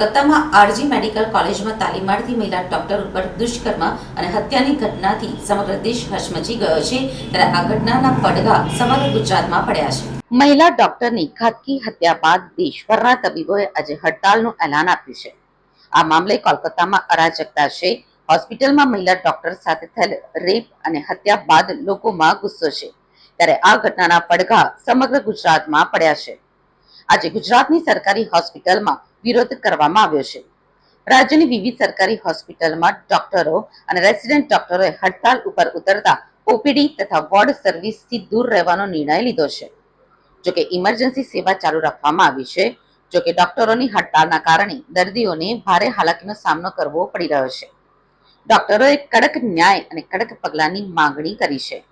કોલકાતામાં R G medical કોલેજમાં તાલીમાર્થી મહિલા ડોક્ટર ઉપર દુષ્કર્મ અને હત્યાની ઘટનાથી સમગ્ર દેશ હચમચી ગયો છે. ત્યારે આ ઘટનાના પડઘા સમગ્ર ગુજરાતમાં પડ્યા છે. મહિલા ડોક્ટરની ઘાતકી હત્યા બાદ દેશભરના તબીબોએ આજે હડતાલનું એલાન આપ્યું છે. આ મામલે કોલકાતામાં અરાજકતા છે. હોસ્પિટલમાં મહિલા ડોક્ટર સાથે થયેલ રેપ અને હત્યા બાદ લોકોમાં ગુસ્સો છે. ત્યારે આ ઘટનાના પડઘા સમગ્ર ગુજરાતમાં પડ્યા છે. આજે ગુજરાતની સરકારી હોસ્પિટલમાં વિરોધ કરવામાં આવ્યો છે. રાજ્યની વિવિધ સરકારી હોસ્પિટલમાં ડોક્ટરો અને રેસિડેન્ટ ડોક્ટરોએ હડતાલ ઉપર ઉતરતા ઓપીડી તથા વોર્ડ સર્વિસથી દૂર રહેવાનો નિર્ણય લીધો છે. જોકે ઇમરજન્સી સેવા ચાલુ રાખવામાં આવી છે, જોકે ડોક્ટરોની હડતાલના કારણે દર્દીઓને ભારે હાલાકીનો સામનો કરવો પડી રહ્યો છે. ડોક્ટરોએ કડક ન્યાય અને કડક પગલાંની માંગણી કરી છે.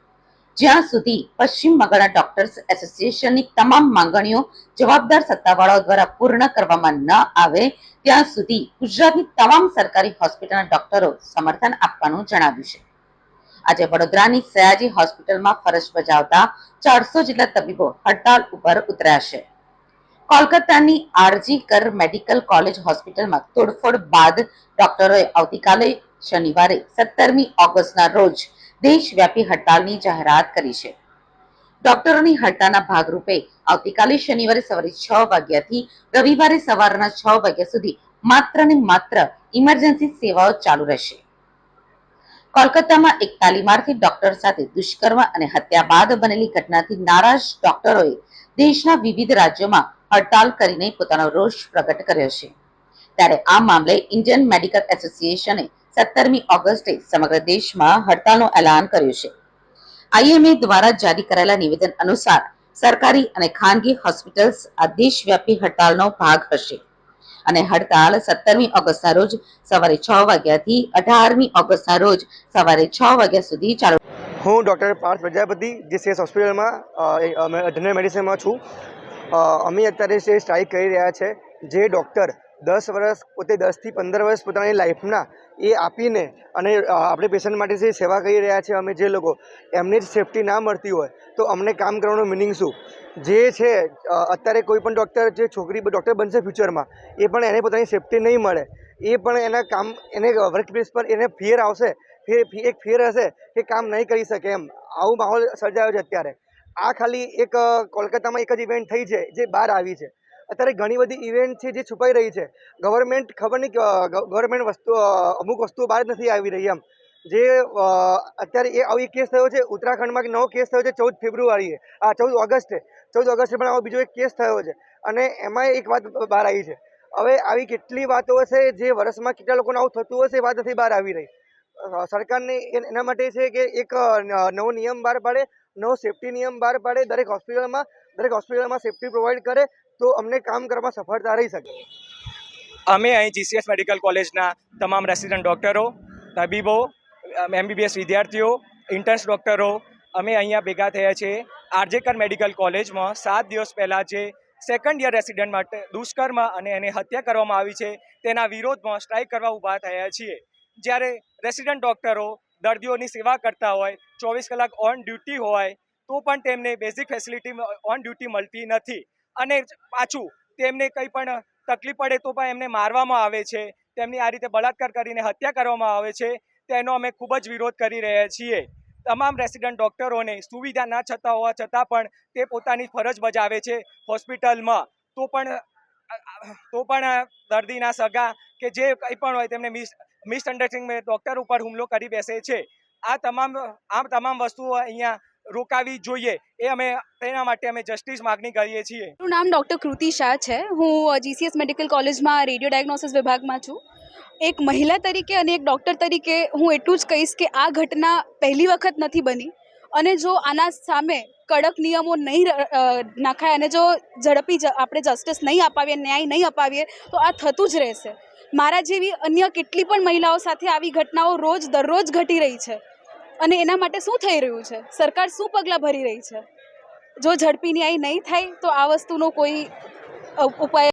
જ્યાં સુધી પશ્ચિમ બંગાળના ડોક્ટર્સ એસોસિએશનની તમામ માંગણીઓ જવાબદાર સત્તાવાળાઓ દ્વારા પૂર્ણ કરવામાં ન આવે, ત્યાં સુધી ગુજરાતની તમામ સરકારી હોસ્પિટલના ડોક્ટરો સમર્થન આપવાનું જણાવ્યું છે. આજે વડોદરાની સયાજી હોસ્પિટલમાં ફરજ બજાવતા ચારસો જેટલા તબીબો હડતાલ ઉપર ઉતર્યા છે. કોલકાતાની આરજી કર મેડિકલ કોલેજ હોસ્પિટલમાં તોડફોડ બાદ ડોક્ટરોએ આવતીકાલે શનિવારે સત્તરમી ઓગસ્ટના રોજ દેશવ્યાપી હડતાલની જાહેરાત કરી છે. ડોક્ટરોની હડતાલના ભાગરૂપે આવતીકાલે શનિવારે સવારે છ વાગ્યાથી રવિવારે સવારના છ વાગ્યા સુધી માત્ર ને માત્ર ઇમરજન્સી સેવાઓ ચાલુ રહેશે. કોલકાતામાં એક તાલીમાર્થી ડોક્ટર સાથે દુષ્કર્મ અને હત્યા બાદ બનેલી ઘટનાથી નારાજ ડોક્ટરોએ દેશના વિવિધ રાજ્યોમાં હડતાલ કરીને પોતાનો રોષ પ્રગટ કર્યો છે. ત્યારે આ મામલે ઇન્ડિયન મેડિકલ એસોસિએશને સત્તરમી ઓગસ્ટે સમગ્ર દેશમાં હડતાલનું એલાન કર્યું છે. આઈએમએ દ્વારા જારી કરાયેલા નિવેદન અનુસાર સરકારી અને ખાનગી હોસ્પિટલ્સ આ દેશવ્યાપી હડતાલનો ભાગ હશે અને હડતાલ સત્તરમી ઓગસ્ટના રોજ સવારે છ વાગ્યાથી અઢારમી ઓગસ્ટના રોજ સવારે છ વાગ્યા સુધી ચાલુ હું ડૉક્ટર પાર્થ પ્રજાપતિ, જે સેસ હોસ્પિટલમાં જનરલ મેડિસિનમાં છું. અમે અત્યારે જે સ્ટ્રાઇક કરી રહ્યા છે, જે ડૉક્ટર દસ વર્ષ, પોતે દસથી પંદર વર્ષ પોતાની લાઈફના એ આપીને અને આપણે પેશન્ટ માટે જે સેવા કરી રહ્યા છે, અમે જે લોકો, એમને જ સેફટી ના મળતી હોય, તો અમને કામ કરવાનું મિનિંગ શું? જે છે અત્યારે કોઈ પણ ડૉક્ટર જે છોકરી ડૉક્ટર બનશે ફ્યુચરમાં એ પણ એને પોતાની સેફટી નહીં મળે. એ પણ એના કામ, એને વર્ક પ્લેસ પર એને ફિયર આવશે એક ફિયર હશે કે કામ નહીં કરી શકે એમ. આવું માહોલ સર્જાયો છે અત્યારે. આ ખાલી એક કોલકાતામાં એક જ ઇવેન્ટ થઈ છે, જે બહાર આવી છે. અત્યારે ઘણી બધી ઇવેન્ટ છે જે છુપાઈ રહી છે. ગવર્મેન્ટ ખબર નહીં ગવર્મેન્ટ વસ્તુ અમુક વસ્તુઓ બહાર નથી આવી રહી એમ. જે અત્યારે એ, આવો કેસ થયો છે, ઉત્તરાખંડમાં નવો કેસ થયો છે ચૌદ ફેબ્રુઆરીએ. આ ચૌદ ઓગસ્ટે ચૌદ ઓગસ્ટે પણ આવો બીજો એક કેસ થયો છે. અને એમાં એક વાત બહાર આવી છે. હવે આવી કેટલી વાતો હશે, જે વર્ષમાં કેટલા લોકોને આવું થતું હશે એ વાત નથી બહાર આવી રહી. સરકારને એન- માટે છે કે એક નવો નિયમ બહાર પાડે, નવો સેફટી નિયમ બહાર પાડે, દરેક હોસ્પિટલમાં દરેક હોસ્પિટલમાં સેફટી પ્રોવાઈડ કરે તો અમને કામ કરવામાં સફળતા રહી શકે. અમે અહીં જીસીએસ મેડિકલ કોલેજના તમામ રેસિડન્ટ ડૉક્ટરો તબીબો એમબીબીએસ વિદ્યાર્થીઓ ઇન્ટર્ન્સ ડૉક્ટરો અમે અહીંયા ભેગા થયા છીએ. આરજેકર મેડિકલ કોલેજમાં સાત દિવસ પહેલાં જે સેકન્ડ યર રેસિડન્ટ માટે દુષ્કર્મ અને એને હત્યા કરવામાં આવી છે, તેના વિરોધમાં સ્ટ્રાઇક કરવા ઊભા થયા છીએ. જ્યારે રેસિડન્ટ ડૉક્ટરો દર્દીઓની સેવા કરતા હોય, ચોવીસ કલાક ઓન ડ્યુટી હોય, તો પણ તેમને બેઝિક ફેસિલિટી ઓન ડ્યુટી મળતી નથી. અને પાછું તેમને કંઈ પણ તકલીફ પડે તો પણ એમને મારવામાં આવે છે. તેમની આ રીતે બળાત્કાર કરીને હત્યા કરવામાં આવે છે. તેનો અમે ખૂબ જ વિરોધ કરી રહ્યા છીએ. તમામ રેસિડન્ટ ડૉક્ટરોને સુવિધા ના છતાં હોવા છતાં પણ તે પોતાની ફરજ બજાવે છે હોસ્પિટલમાં. તો પણ તો પણ દર્દીના સગા કે જે કંઈ પણ હોય તેમને મિસ, મિસઅન્ડરસ્ટેન્ડિંગ ડૉક્ટર ઉપર હુમલો કરી બેસે છે. આ તમામ આ તમામ વસ્તુઓ અહીંયા રોકાવી જોઈએ. એ અમે, તેના માટે અમે જસ્ટિસ માગણી કરીએ છીએ. મારું નામ ડૉક્ટર કૃતિ શાહ છે. હું જીસીએસ મેડિકલ કોલેજમાં રેડિયો ડાયગ્નોસિસ વિભાગમાં છું. એક મહિલા તરીકે અને એક ડૉક્ટર તરીકે હું એટલું જ કહીશ કે આ ઘટના પહેલી વખત નથી બની. અને જો આના સામે કડક નિયમો નહીં નાખાય અને જો ઝડપી આપણે જસ્ટિસ નહીં અપાવીએ, ન્યાય નહીં અપાવીએ, તો આ થતું જ રહેશે. મારા જેવી અન્ય કેટલી પણ મહિલાઓ સાથે આવી ઘટનાઓ રોજ, દરરોજ ઘટી રહી છે. અને એના માટે શું થઈ રહ્યું છે? સરકાર શું પગલાં ભરી રહી છે? જો ઝડપી ન્યાય નહીં થાય તો આ વસ્તુનો કોઈ ઉપાય